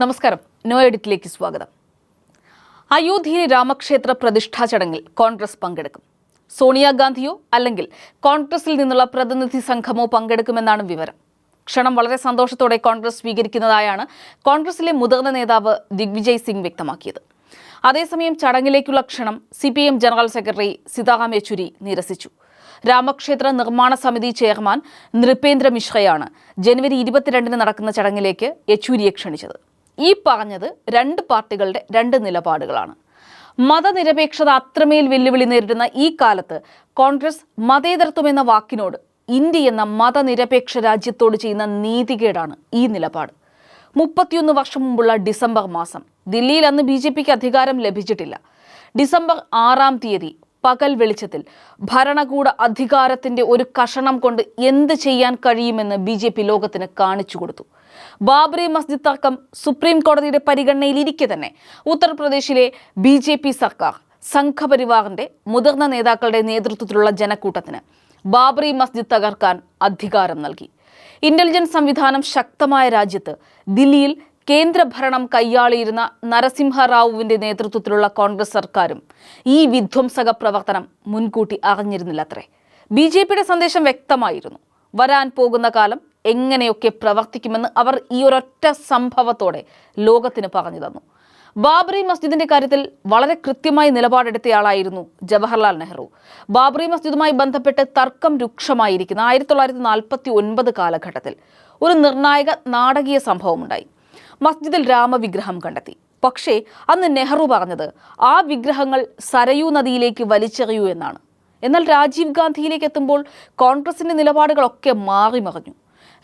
നമസ്കാരം. നോ എഡിറ്റിലേക്ക് സ്വാഗതം. അയോധ്യയിലെ രാമക്ഷേത്ര പ്രതിഷ്ഠാ ചടങ്ങിൽ കോൺഗ്രസ് പങ്കെടുക്കും. സോണിയാഗാന്ധിയോ അല്ലെങ്കിൽ കോൺഗ്രസിൽ നിന്നുള്ള പ്രതിനിധി സംഘമോ പങ്കെടുക്കുമെന്നാണ് വിവരം. ക്ഷണം വളരെ സന്തോഷത്തോടെ കോൺഗ്രസ് സ്വീകരിക്കുന്നതായാണ് കോൺഗ്രസിലെ മുതിർന്ന നേതാവ് ദിഗ്വിജയ് സിംഗ് വ്യക്തമാക്കിയത്. അതേസമയം ചടങ്ങിലേക്കുള്ള ക്ഷണം C P M general secretary Sitaram Yechury നിരസിച്ചു. രാമക്ഷേത്ര നിർമ്മാണ സമിതി ചെയർമാൻ നൃപേന്ദ്ര മിശ്രയാണ് ജനുവരി ഇരുപത്തിരണ്ടിന് നടക്കുന്ന ചടങ്ങിലേക്ക് യെച്ചൂരിയെ ക്ഷണിച്ചത്. ഈ പറഞ്ഞത് രണ്ട് പാർട്ടികളുടെ രണ്ട് നിലപാടുകളാണ്. മതനിരപേക്ഷത അത്രമേൽ വെല്ലുവിളി നേരിടുന്ന ഈ കാലത്ത് കോൺഗ്രസ് മതേതരത്വം എന്ന വാക്കിനോട് ഇന്ത്യ എന്ന മതനിരപേക്ഷ രാജ്യത്തോട് ചെയ്യുന്ന നീതികേടാണ് ഈ നിലപാട്. മുപ്പത്തിയൊന്ന് വർഷം മുമ്പുള്ള ഡിസംബർ മാസം ദില്ലിയിൽ അന്ന് ബി ജെ പിക്ക് അധികാരം ലഭിച്ചിട്ടില്ല. ഡിസംബർ ആറാം തീയതി പകൽ വെളിച്ചത്തിൽ ഭരണകൂട അധികാരത്തിന്റെ ഒരു കഷണം കൊണ്ട് എന്ത് ചെയ്യാൻ കഴിയുമെന്ന് ബി ജെ പി ലോകത്തിന് കാണിച്ചു കൊടുത്തു. ബാബറി മസ്ജിദ് തർക്കം സുപ്രീം കോടതിയുടെ പരിഗണനയിൽ ഇരിക്കെ തന്നെ. ഉത്തർപ്രദേശിലെ ബി ജെ പി സർക്കാർ സംഘപരിവാറിന്റെ മുതിർന്ന നേതാക്കളുടെ നേതൃത്വത്തിലുള്ള ജനക്കൂട്ടത്തിന് ബാബറി മസ്ജിദ് തകർക്കാൻ അധികാരം നൽകി. ഇന്റലിജൻസ് സംവിധാനം ശക്തമായ രാജ്യത്ത് ദില്ലിയിൽ കേന്ദ്രഭരണം കൈയാളിയിരുന്ന നരസിംഹറാവുവിന്റെ നേതൃത്വത്തിലുള്ള കോൺഗ്രസ് സർക്കാരും ഈ വിധ്വംസക പ്രവർത്തനം മുൻകൂട്ടി അറിഞ്ഞിരുന്നില്ല അത്രേ ബി ജെ പിയുടെ സന്ദേശം വ്യക്തമായിരുന്നു. വരാൻ പോകുന്ന കാലം എങ്ങനെയൊക്കെ പ്രവർത്തിക്കുമെന്ന് അവർ ഈ ഒരൊറ്റ സംഭവത്തോടെ ലോകത്തിന് പറഞ്ഞു തന്നു. ബാബറി മസ്ജിദിന്റെ കാര്യത്തിൽ വളരെ കൃത്യമായി നിലപാടെടുത്തയാളായിരുന്നു ജവഹർലാൽ നെഹ്റു. ബാബറി മസ്ജിദുമായി ബന്ധപ്പെട്ട് തർക്കം രൂക്ഷമായിരിക്കുന്ന ആയിരത്തി തൊള്ളായിരത്തി നാൽപ്പത്തി ഒൻപത് കാലഘട്ടത്തിൽ ഒരു നിർണായക നാടകീയ സംഭവമുണ്ടായി. മസ്ജിദിൽ രാമവിഗ്രഹം കണ്ടെത്തി. പക്ഷേ അന്ന് നെഹ്റു പറഞ്ഞത് ആ വിഗ്രഹങ്ങൾ സരയൂ നദിയിലേക്ക് വലിച്ചെറിയൂ എന്നാണ്. എന്നാൽ രാജീവ് ഗാന്ധിയിലേക്ക് എത്തുമ്പോൾ കോൺഗ്രസിന്റെ നിലപാടുകളൊക്കെ മാറിമറിഞ്ഞു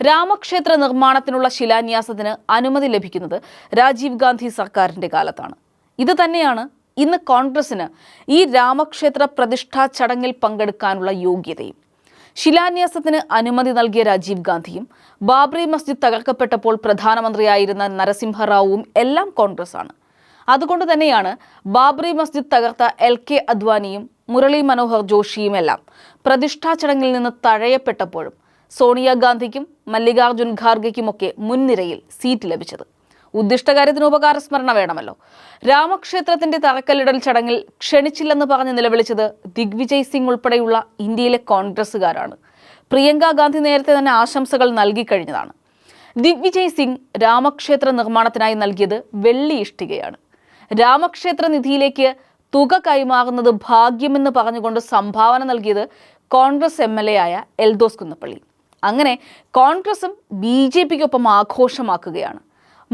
രാമക്ഷേത്ര നിർമ്മാണത്തിനുള്ള ശിലാന്യാസത്തിന് അനുമതി ലഭിക്കുന്നത് രാജീവ് ഗാന്ധി സർക്കാരിന്റെ കാലത്താണ്. ഇത് തന്നെയാണ് ഇന്ന് കോൺഗ്രസിന് ഈ രാമക്ഷേത്ര പ്രതിഷ്ഠാ ചടങ്ങിൽ പങ്കെടുക്കാനുള്ള യോഗ്യതയും. ശിലാന്യാസത്തിന് അനുമതി നൽകിയ രാജീവ് ഗാന്ധിയും ബാബ്രി മസ്ജിദ് തകർക്കപ്പെട്ടപ്പോൾ പ്രധാനമന്ത്രിയായിരുന്ന നരസിംഹറാവുവും എല്ലാം കോൺഗ്രസ് ആണ് അതുകൊണ്ട് തന്നെയാണ് ബാബ്രി മസ്ജിദ് തകർത്ത എൽ കെ അദ്വാനിയും മുരളി മനോഹർ ജോഷിയും എല്ലാം പ്രതിഷ്ഠാ ചടങ്ങിൽ നിന്ന് തഴയപ്പെട്ടപ്പോഴും സോണിയാഗാന്ധിക്കും മല്ലികാർജുൻ ഖാർഗെക്കുമൊക്കെ മുൻനിരയിൽ സീറ്റ് ലഭിച്ചത്. ഉദ്ദിഷ്ടകാര്യത്തിന് ഉപകാരസ്മരണ വേണമല്ലോ. രാമക്ഷേത്രത്തിന്റെ തറക്കല്ലിടൽ ചടങ്ങിൽ ക്ഷണിച്ചില്ലെന്ന് പറഞ്ഞ് നിലവിളിച്ചത് ദിഗ്വിജയ് സിംഗ് ഉൾപ്പെടെയുള്ള ഇന്ത്യയിലെ കോൺഗ്രസ്സുകാരാണ്. പ്രിയങ്ക ഗാന്ധി നേരത്തെ തന്നെ ആശംസകൾ നൽകിക്കഴിഞ്ഞതാണ് ദിഗ്വിജയ് സിംഗ് രാമക്ഷേത്ര നിർമ്മാണത്തിനായി നൽകിയത് വെള്ളി ഇഷ്ടികയാണ്. രാമക്ഷേത്ര നിധിയിലേക്ക് തുക കൈമാറുന്നത് ഭാഗ്യമെന്ന് പറഞ്ഞുകൊണ്ട് സംഭാവന നൽകിയത് കോൺഗ്രസ് എം എൽ എ ആയ എൽദോസ് കുന്നപ്പള്ളി. അങ്ങനെ കോൺഗ്രസും ബി ജെ പിക്കൊപ്പം ആഘോഷമാക്കുകയാണ്.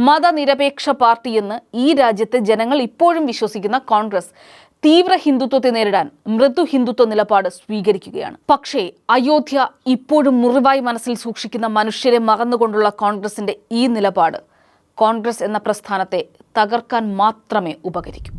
മതനിരപേക്ഷ പാർട്ടിയെന്ന് ഈ രാജ്യത്തെ ജനങ്ങൾ ഇപ്പോഴും വിശ്വസിക്കുന്ന കോൺഗ്രസ് തീവ്ര ഹിന്ദുത്വത്തെ നേരിടാൻ മൃദു ഹിന്ദുത്വ നിലപാട് സ്വീകരിക്കുകയാണ്. പക്ഷേ അയോധ്യ ഇപ്പോഴും മുറിവായി മനസ്സിൽ സൂക്ഷിക്കുന്ന മനുഷ്യരെ മറന്നുകൊണ്ടുള്ള കോൺഗ്രസിന്റെ ഈ നിലപാട് കോൺഗ്രസ് എന്ന പ്രസ്ഥാനത്തെ തകർക്കാൻ മാത്രമേ ഉപകരിക്കൂ.